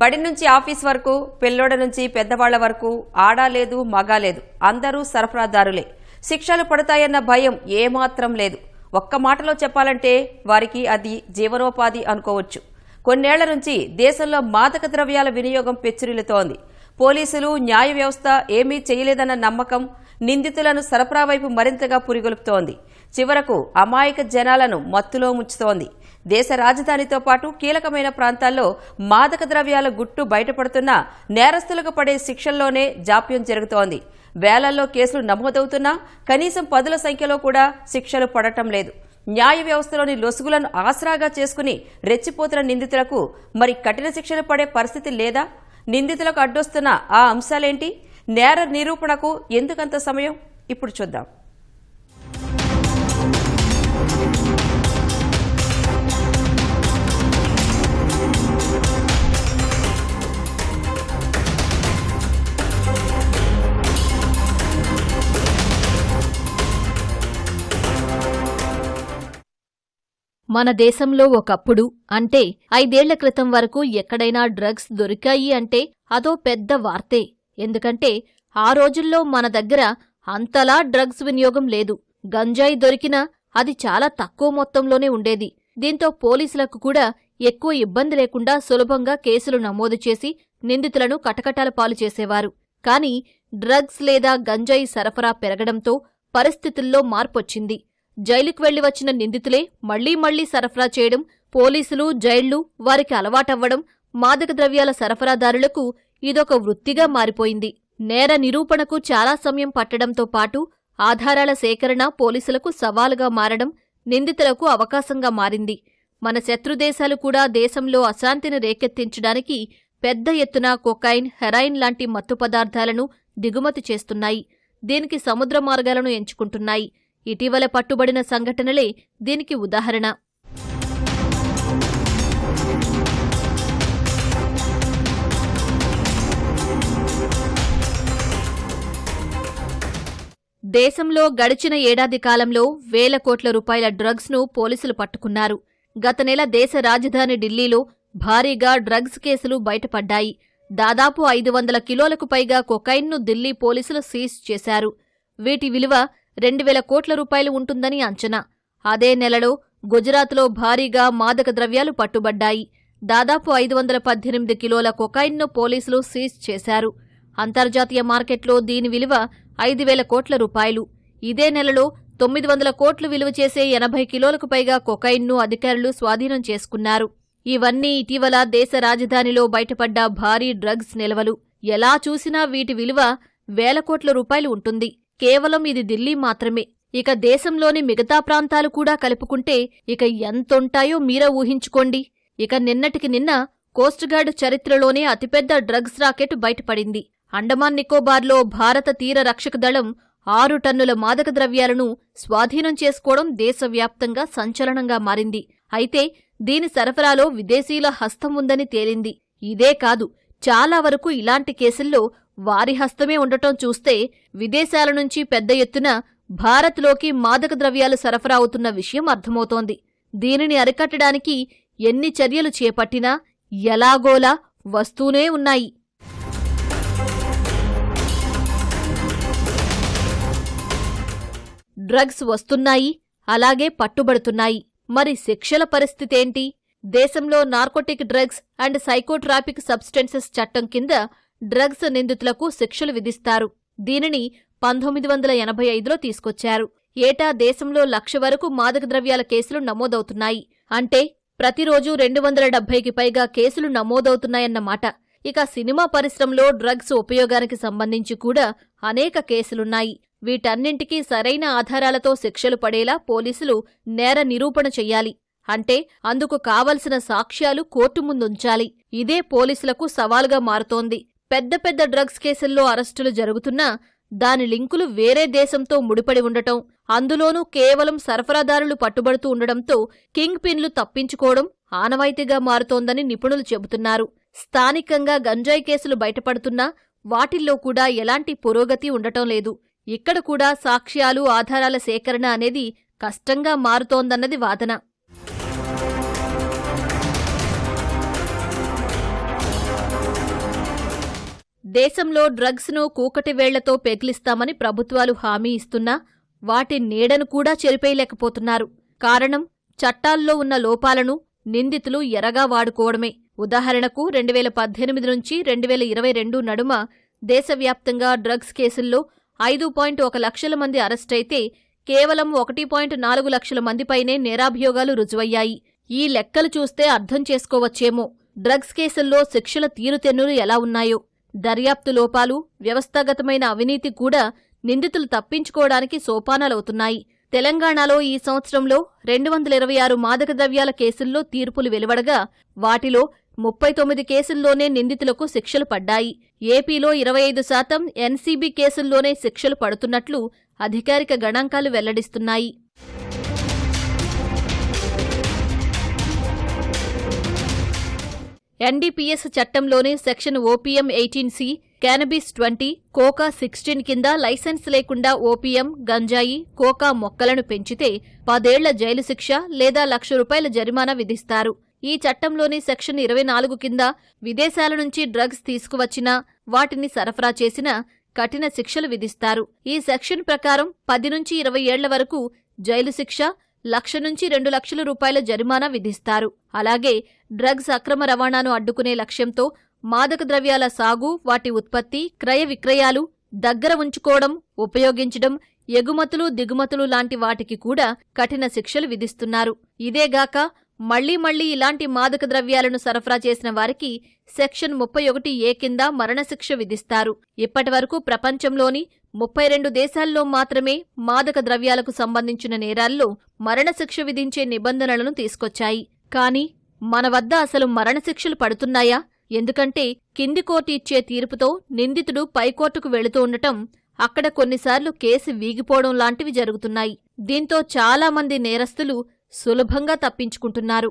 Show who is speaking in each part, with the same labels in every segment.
Speaker 1: బడి నుంచి ఆఫీస్ వరకు పిల్లోడ నుంచి పెద్దవాళ్ళ వరకు ఆడా లేదు మగా లేదు. అందరూ సరఫరాదారులే. శిక్షలు పడతాయన్న భయం ఏమాత్రం లేదు. ఒక్క మాటలో చెప్పాలంటే వారికి అది జీవనోపాధి అనుకోవచ్చు. కొన్నేళ్ళ నుంచి దేశంలో మాదక ద్రవ్యాల వినియోగం పెచ్చురిల్లుతోంది. పోలీసులు న్యాయ వ్యవస్థ ఏమీ చేయలేదన్న నమ్మకం నిందితులను సరఫరా వైపు మరింతగా పురిగొలుపుతోంది. చివరకు అమాయక జనాలను మత్తులో ముంచుతోంది. దేశ రాజధానితో పాటు కీలకమైన ప్రాంతాల్లో మాదక ద్రవ్యాల గుట్టు బయటపడుతున్నా నేరస్తులకు పడే శిక్షల్లోనే జాప్యం జరుగుతోంది. వేలల్లో కేసులు నమోదవుతున్నా కనీసం పదుల సంఖ్యలో కూడా శిక్షలు పడటం లేదు. న్యాయ వ్యవస్థలోని లొసుగులను ఆసరాగా చేసుకుని రెచ్చిపోతున్న నిందితులకు మరి కఠిన శిక్షలు పడే పరిస్థితి లేదా? నిందితులకు అడ్డొస్తున్న ఆ అంశాలేంటి? నేర నిరూపణకు ఎందుకంత సమయం? ఇప్పుడు చూద్దాం.
Speaker 2: మన దేశంలో ఒకప్పుడు అంటే ఐదేళ్ళ క్రితం వరకు ఎక్కడైనా డ్రగ్స్ దొరికాయి అంటే అదో పెద్ద వార్తే. ఎందుకంటే ఆ రోజుల్లో మన దగ్గర అంతలా డ్రగ్స్ వినియోగం లేదు. గంజాయి దొరికినా అది చాలా తక్కువ మొత్తంలోనే ఉండేది. దీంతో పోలీసులకు కూడా ఎక్కువ ఇబ్బంది లేకుండా సులభంగా కేసులు నమోదు చేసి నిందితులను కటకటాల పాలు చేసేవారు. కాని డ్రగ్స్ లేదా గంజాయి సరఫరా పెరగడంతో పరిస్థితుల్లో మార్పొచ్చింది. జైలుకు వెళ్ళి వచ్చిన నిందితులే మళ్ళీ మళ్ళీ సరఫరా చేయడం పోలీసులు జైళ్ళు వారికి అలవాటవ్వడం మాదక ద్రవ్యాల సరఫరాదారులకు ఇదొక వృత్తిగా మారిపోయింది. నేర నిరూపణకు చాలా సమయం పట్టడంతో పాటు ఆధారాల సేకరణ పోలీసులకు సవాలుగా మారడం నిందితులకు అవకాశంగా మారింది. మన శత్రుదేశాలు కూడా దేశంలో అశాంతిని రేకెత్తించడానికి పెద్ద ఎత్తున కొకైన్ హెరాయిన్ లాంటి మత్తు పదార్థాలను దిగుమతి చేస్తున్నాయి. దీనికి సముద్ర మార్గాలను ఎంచుకుంటున్నాయి. ఇటీవల పట్టుబడిన సంఘటనలే దీనికి ఉదాహరణ. దేశంలో గడిచిన ఏడాది కాలంలో వేల కోట్ల రూపాయల డ్రగ్స్ను పోలీసులు పట్టుకున్నారు. గత నెల దేశ రాజధాని ఢిల్లీలో భారీగా డ్రగ్స్ కేసులు బయటపడ్డాయి. దాదాపు ఐదు వందల కిలోలకు పైగా కొకైన్ను ఢిల్లీ పోలీసులు సీజ్ చేశారు. వీటి విలువ రెండు వేల కోట్ల రూపాయలు ఉంటుందని అంచనా. అదే నెలలో గుజరాత్లో భారీగా మాదక ద్రవ్యాలు పట్టుబడ్డాయి. దాదాపు ఐదు వందల పద్దెనిమిది కిలోల కొకైన్ను పోలీసులు సీజ్ చేశారు. అంతర్జాతీయ మార్కెట్లో దీని విలువ ఐదు వేల కోట్ల రూపాయలు. ఇదే నెలలో తొమ్మిది వందల కోట్లు విలువ చేసే ఎనభై కిలోలకు పైగా కొకైన్ను అధికారులు స్వాధీనం చేసుకున్నారు. ఇవన్నీ ఇటీవల దేశ రాజధానిలో బయటపడ్డ భారీ డ్రగ్స్ నిల్వలు. ఎలా చూసినా వీటి విలువ వేల కోట్ల రూపాయలు ఉంటుంది. కేవలం ఇది ఢిల్లీ మాత్రమే. ఇక దేశంలోని మిగతా ప్రాంతాలు కూడా కలుపుకుంటే ఇక ఎంతుంటాయో మీరే ఊహించుకోండి. ఇక నిన్నటికి నిన్న కోస్ట్గార్డ్ చరిత్రలోనే అతిపెద్ద డ్రగ్స్ రాకెట్ బయటపడింది. అండమాన్ నికోబార్లో భారత తీర రక్షక దళం ఆరు టన్నుల మాదక ద్రవ్యాలను స్వాధీనం చేసుకోవడం దేశవ్యాప్తంగా సంచలనంగా మారింది. అయితే దీని సరఫరాలో విదేశీల హస్తం ఉందని తేలింది. ఇదే కాదు చాలా వరకు ఇలాంటి కేసుల్లో వారి హస్తమే ఉండటం చూస్తే విదేశాల నుంచి పెద్ద ఎత్తున భారత్లోకి మాదక ద్రవ్యాలు సరఫరా అవుతున్న విషయం అర్థమవుతోంది. దీనిని అరికట్టడానికి ఎన్ని చర్యలు చేపట్టినా ఎలాగోలా వస్తూనే ఉన్నాయి. డ్రగ్స్ వస్తున్నాయి అలాగే పట్టుబడుతున్నాయి. మరి శిక్షల పరిస్థితేంటి దేశంలో narcotic drugs and psychotropic substances చట్టం కింద డ్రగ్స్ నిందితులకు శిక్షలు విధిస్తారు. దీనిని పంతొమ్మిది వందల ఎనభై ఐదులో తీసుకొచ్చారు. ఏటా దేశంలో లక్ష వరకు మాదక ద్రవ్యాల కేసులు నమోదవుతున్నాయి. అంటే ప్రతిరోజు రెండు వందల డెబ్బైకి పైగా కేసులు నమోదవుతున్నాయన్నమాట ఇక సినిమా పరిశ్రమలో డ్రగ్స్ ఉపయోగానికి సంబంధించి కూడా అనేక కేసులున్నాయి. వీటన్నింటికీ సరైన ఆధారాలతో శిక్షలు పడేలా పోలీసులు నేర నిరూపణ చెయ్యాలి. అంటే అందుకు కావలసిన సాక్ష్యాలు కోర్టు ముందుంచాలి. ఇదే పోలీసులకు సవాలుగా మారుతోంది. పెద్ద పెద్ద డ్రగ్స్ కేసుల్లో అరెస్టులు జరుగుతున్నా దాని లింకులు వేరే దేశంతో ముడిపడి ఉండటం అందులోనూ కేవలం సరఫరాదారులు పట్టుబడుతూ ఉండడంతో కింగ్ పిన్లు తప్పించుకోవడం ఆనవాయితీగా మారుతోందని నిపుణులు చెబుతున్నారు. స్థానికంగా గంజాయి కేసులు బయటపడుతున్నా వాటిల్లో కూడా ఎలాంటి పురోగతి ఉండటం లేదు. ఇక్కడ కూడా సాక్ష్యాలు ఆధారాల సేకరణ అనేది కష్టంగా మారుతోందన్నది వాదన. దేశంలో డ్రగ్స్ను కూకటి వేళ్ళతో పెకిలిస్తామని ప్రభుత్వాలు హామీ ఇస్తున్నా వాటి నీడను కూడా చెరిపేయలేకపోతున్నారు. కారణం చట్టాల్లో ఉన్న లోపాలను నిందితులు ఎరగా వాడుకోవడమే. ఉదాహరణకు రెండు వేల పద్దెనిమిది నుంచి రెండు వేల ఇరవై రెండు నడుమ దేశవ్యాప్తంగా డ్రగ్స్ కేసుల్లో ఐదు పాయింట్ ఒక లక్షల మంది అరెస్టైతే కేవలం ఒకటి పాయింట్ నాలుగు లక్షల మందిపైనే నేరాభియోగాలు రుజువయ్యాయి. ఈ లెక్కలు చూస్తే అర్థం చేసుకోవచ్చేమో. డ్రగ్స్ కేసుల్లో శిక్షల తీరుతెన్నులు ఎలా ఉన్నాయో. దర్యాప్తు లోపాలు వ్యవస్థాగతమైన అవినీతి కూడా నిందితులు తప్పించుకోవడానికి సోపానాలవుతున్నాయి. తెలంగాణలో ఈ సంవత్సరంలో రెండు వందల ఇరవై ఆరు మాదక ద్రవ్యాల కేసుల్లో తీర్పులు వెలువడగా వాటిలో ముప్పై తొమ్మిది కేసుల్లోనే నిందితులకు శిక్షలు పడ్డాయి. ఏపీలో ఇరవై ఐదు శాతం ఎన్సీబీ కేసుల్లోనే శిక్షలు పడుతున్నట్లు అధికారిక గణాంకాలు వెల్లడిస్తున్నాయి. ఎన్డీపీఎస్ చట్టంలోని section opium eighteen C cannabis twenty coca sixteen కింద లైసెన్స్ లేకుండా ఓపీఎం గంజాయి కోకా మొక్కలను పెంచితే పదేళ్ళ జైలు శిక్ష లేదా లక్ష రూపాయల జరిమానా విధిస్తారు. ఈ చట్టంలోని సెక్షన్ ఇరవై నాలుగు కింద విదేశాల నుంచి డ్రగ్స్ తీసుకువచ్చినా వాటిని సరఫరా చేసినా కఠిన శిక్షలు విధిస్తారు. ఈ సెక్షన్ ప్రకారం పది నుంచి ఇరవై ఏళ్ళ వరకు జైలు శిక్ష లక్ష నుంచి రెండు లక్షల రూపాయల జరిమానా విధిస్తారు. అలాగే డ్రగ్స్ అక్రమ రవాణాను అడ్డుకునే లక్ష్యంతో మాదక ద్రవ్యాల సాగు వాటి ఉత్పత్తి క్రయ విక్రయాలు దగ్గర ఉంచుకోవడం ఉపయోగించడం ఎగుమతులు దిగుమతులు లాంటి వాటికి కూడా కఠిన శిక్షలు విధిస్తున్నారు. ఇదేగాక మళ్ళీ మళ్ళీ ఇలాంటి మాదక ద్రవ్యాలను సరఫరా చేసిన వారికి సెక్షన్ ముప్పై ఒకటి ఏ కింద మరణశిక్ష విధిస్తారు. ఇప్పటివరకు ప్రపంచంలోని ముప్పై రెండు దేశాల్లో మాత్రమే మాదక ద్రవ్యాలకు సంబంధించిన నేరాల్లో మరణశిక్ష విధించే నిబంధనలను తీసుకొచ్చాయి. కానీ మన వద్ద అసలు మరణశిక్షలు పడుతున్నాయా? ఎందుకంటే కింది కోర్టు ఇచ్చే తీర్పుతో నిందితుడు పైకోర్టుకు వెళుతూ ఉండటం అక్కడ కొన్నిసార్లు కేసు వీగిపోవడం లాంటివి జరుగుతున్నాయి. దీంతో చాలా మంది నేరస్తులు సులభంగా తప్పించుకుంటున్నారు.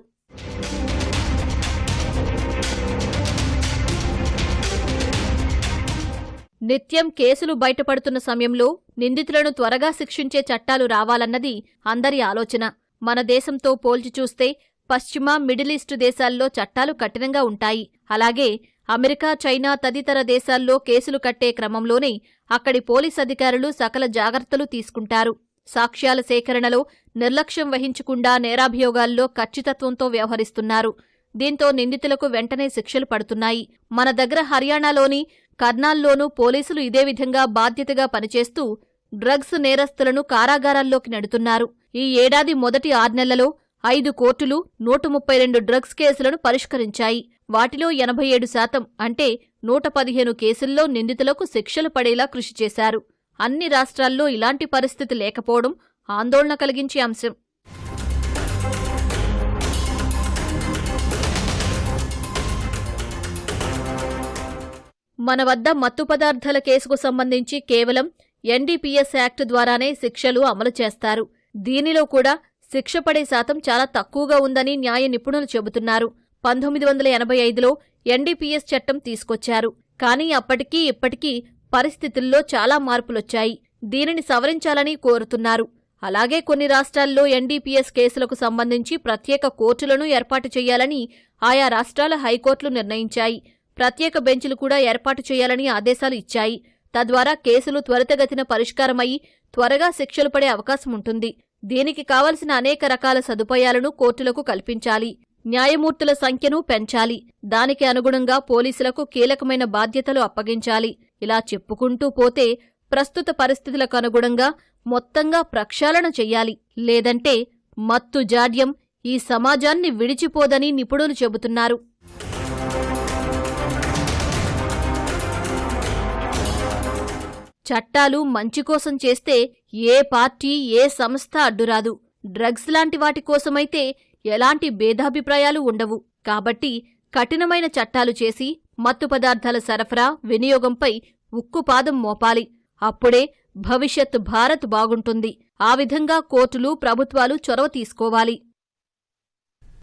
Speaker 2: నిత్యం కేసులు బయటపడుతున్న సమయంలో నిందితులను త్వరగా శిక్షించే చట్టాలు రావాలన్నది అందరి ఆలోచన. మన దేశంతో పోల్చి చూస్తే పశ్చిమ మిడిల్ ఈస్టు దేశాల్లో చట్టాలు కఠినంగా ఉంటాయి. అలాగే అమెరికా చైనా తదితర దేశాల్లో కేసులు కట్టే క్రమంలోనే అక్కడి పోలీస్ అధికారులు సకల జాగ్రత్తలు తీసుకుంటారు. సాక్ష్యాల సేకరణలో నిర్లక్ష్యం వహించకుండా నేరాభియోగాల్లో ఖచ్చితత్వంతో వ్యవహరిస్తున్నారు. దీంతో నిందితులకు వెంటనే శిక్షలు పడుతున్నాయి. మన దగ్గర హర్యానాలోని కర్నాల్లోనూ పోలీసులు ఇదే విధంగా బాధ్యతగా పనిచేస్తూ డ్రగ్స్ నేరస్తులను కారాగారాల్లోకి నెడుతున్నారు. ఈ ఏడాది మొదటి ఆర్నెల్లలో ఐదు కోర్టులు నూట ముప్పై రెండు డ్రగ్స్ కేసులను పరిష్కరించాయి. వాటిలో ఎనభై ఏడు శాతం అంటే నూట పదిహేను కేసుల్లో నిందితులకు శిక్షలు పడేలా కృషి చేశారు. అన్ని రాష్ట్రాల్లో ఇలాంటి పరిస్థితి లేకపోవడం ఆందోళన కలిగించే అంశం. మన వద్ద మత్తు పదార్థాల కేసుకు సంబంధించి కేవలం ఎన్డీపీఎస్ యాక్ట్ ద్వారానే శిక్షలు అమలు చేస్తారు. దీనిలో కూడా శిక్ష పడే శాతం చాలా తక్కువగా ఉందని న్యాయ నిపుణులు చెబుతున్నారు. పంతొమ్మిది వందల ఎనభై ఐదులో ఎన్డీపీఎస్ చట్టం తీసుకొచ్చారు. కానీ అప్పటికీ ఇప్పటికీ పరిస్థితుల్లో చాలా మార్పులొచ్చాయి. దీనిని సవరించాలని కోరుతున్నారు. అలాగే కొన్ని రాష్ట్రాల్లో ఎన్డీపీఎస్ కేసులకు సంబంధించి ప్రత్యేక కోర్టులను ఏర్పాటు చేయాలని ఆయా రాష్ట్రాల హైకోర్టులు నిర్ణయించాయి. ప్రత్యేక బెంచ్లు కూడా ఏర్పాటు చేయాలని ఆదేశాలు ఇచ్చాయి. తద్వారా కేసులు త్వరితగతిన పరిష్కారమయ్యి త్వరగా శిక్షలు పడే అవకాశం ఉంటుంది. దీనికి కావలసిన అనేక రకాల సదుపాయాలను కోర్టులకు కల్పించాలి. న్యాయమూర్తుల సంఖ్యను పెంచాలి. దానికి అనుగుణంగా పోలీసులకు కీలకమైన బాధ్యతలు అప్పగించాలి. ఇలా చెప్పుకుంటూ పోతే ప్రస్తుత పరిస్థితులకు అనుగుణంగా మొత్తంగా ప్రక్షాళన చెయ్యాలి లేదంటే మత్తు జాడ్యం ఈ సమాజాన్ని విడిచిపోదని నిపుణులు చెబుతున్నారు. చట్టాలు మంచి కోసం చేస్తే ఏ పార్టీ ఏ సంస్థ అడ్డురాదు. డ్రగ్స్ లాంటి వాటి కోసమైతే ఎలాంటి భేదాభిప్రాయాలు ఉండవు. కాబట్టి కఠినమైన చట్టాలు చేసి మత్తు పదార్థాల సరఫరా వినియోగంపై ఉక్కుపాదం మోపాలి. అప్పుడే భవిష్యత్ భారత్ బాగుంటుంది. ఆ విధంగా కోర్టులు ప్రభుత్వాలు చొరవ తీసుకోవాలి.